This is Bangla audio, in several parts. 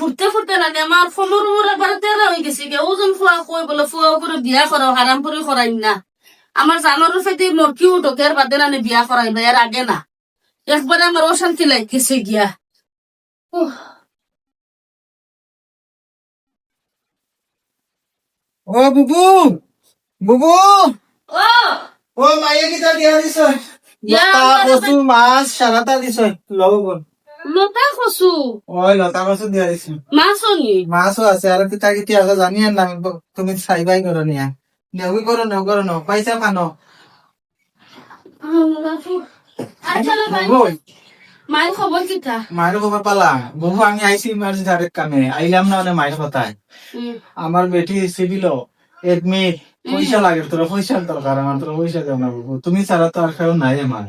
ফুরতে ফুরতে না আমার ফোনের উপর একবার তেরা হয়ে গেছে গে। ওজন ফুয়া কই বলে ফুয়া করে বিয়া করাও হারাম করে করাইম না। আমার জানোর ফেতে মোর কিউ ঢোকের বাদে না বিয়া করাইম না এর আগে না। একবারে আমার অশান্তি লাগতেছে গিয়া। ও বুবু বুবু। ও ও মাইয়ে কিটা দিয়া দিছ। মাছ সারাটা দিছ। লব বল লতা ওই লতা কচু দিয়া দিছ। মাছনি মাছও আছে আর কিটি আছে জানি না তুমি চাইবাই করো নিয়া। নেউই করো নেউ করো ন পয়সা পানো। আচ্ছা রে ভাই বুবু মায়ের খবর কিটা মায়ের খবর পালা? আমি কামে। আইলাম না মানে মায়ের কথায় আমার বেটি সিভিল এডমিট পয়সা লাগে তোর পয়সার দরকার আমার তোর পয়সা দেও না তুমি ছাড়া তো আর কেউ নাই আমার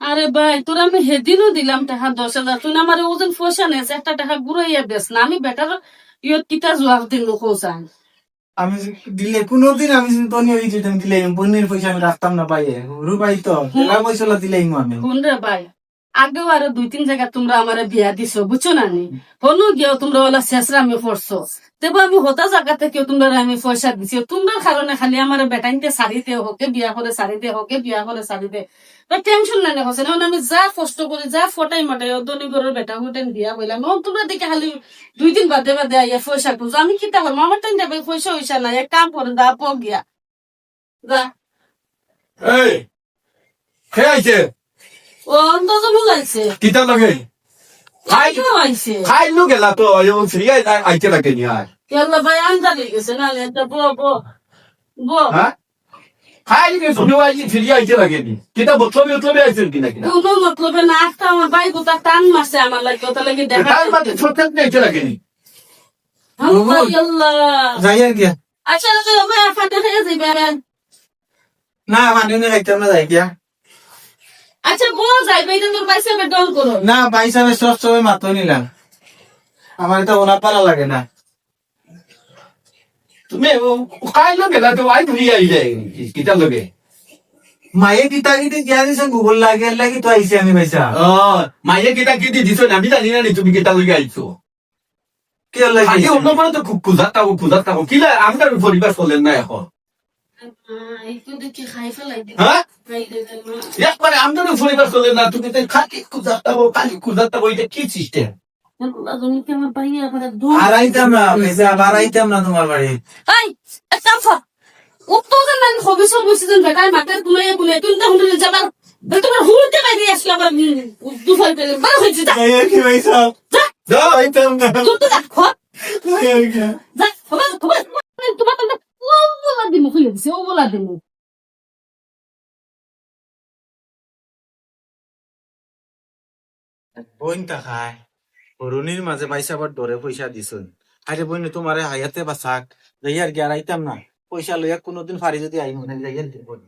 আরে ভাই তোর আমি হেদিনও দিলাম টাকা দশ হাজার। তুই আমার ওজন পয়সা নেছে একটা টাকা ঘুরাইয়া বেশ না আমি বেটার ইয়ত কিতা জোয়াব দিল কোসান আমি দিলে কোনোদিন আমি তনি ওই দিতে দিলে বন্যের পয়সা আমি রাখতাম না ভাই। রু ভাই তো টাকা পয়সা দিলে আমি শুন রে ভাই। আগেও আরও দুই, তিন জায়গা তোমরা আমার বিয়া দিছো, বুঝছ না নি? হনু গিয়েও তোমরা ওলা শেষরা আমি পড়ছো। দেবো আমি হতা জায়গা থেকে তোমরা আমি পয়সা দিছি। তোমরা কারণে খালি আমার বেটাইনতে শাড়িতে হোকে বিয়া করে শাড়িতে হোকে বিয়া করে শাড়িতে টেনশন নাই হচ্ছে না আমি যা কষ্ট করি, যা ফটাই মাটাই অদনি ঘরের বেটা হুটেন বিয়া বললাম ও তোমরা দেখে খালি দুই দিন বাদে বাদে আইয়া পয়সা খুঁজো। আমি কিতা করব আমার টাইম যাবে পয়সা হইসা না? এক কাম করে দা, পো গিয়া। যা। এই, কে ও অন্তত বুঝাইছে কিতা লাগে খাই আইছে খাই লো গেলা তো ও ফ্রি আইতে লাগে নি আর হ্যাঁ খাই গে শুনো ফ্রি আইতে লাগে নি কিতা বতলবে কোনো মতলবে না আমার ভাই গোটা টান মারছে আমার লাগে ওটা লাগে দেখা তার মাঝে ছোট আইতে লাগে নি আল্লাহ ইয়াল্লাহ যাই আর গিয়া আচ্ছা তো ভাই ফাটা হয়ে যাবে না মানে খাইতাম না যাই গিয়া আচ্ছা বো তোর করো। না সব নিলাম। আমার লাগে না। তুমি তো আই আই যায় কিতা লাগে? মায়ে কিতা কিটি দিয়া দিছে গুগল লাগে লাগি তো আইছে আমি ও কিতা কিতি দিছো না আমি জানি না নি তুমি কিতা লগে আইছো। কি লাগে আগে অন্য তো খুব খুঁজা থাকো খুঁজা থাকো। কিলা আমার পরিবার চলেন না এখন। একবারে আমাদের পরিবার চলে না তুমি তো খালি খুঁজা থাকো খালি খুঁজা থাকো এটা কি সিস্টেম আল্লাহ তুমি না না তোমার বাড়ি। উত্তর হবি সব তুলে তো হুঁলে যাবার তোমার হুঁলতে বাইরে আসলে আবার দুফার পেলে বড় হয়েছে যা। যাই আর কি যা। আইতাম না। তুই তো দেখ যাই যা খবর খবর তোমার তো ও বলা বইন খুলে দিছে ও বলা দিমু বোন তা খায় অরুণীর মাঝে পয়সা বার ডরে পয়সা দিছুন। আরে বইন তোমারে হায়াতে বাসাক যাই আর কি আর আইতাম না পয়সা লইয়া কোনোদিন ফারি যদি আই মনে যাই আর কি বোন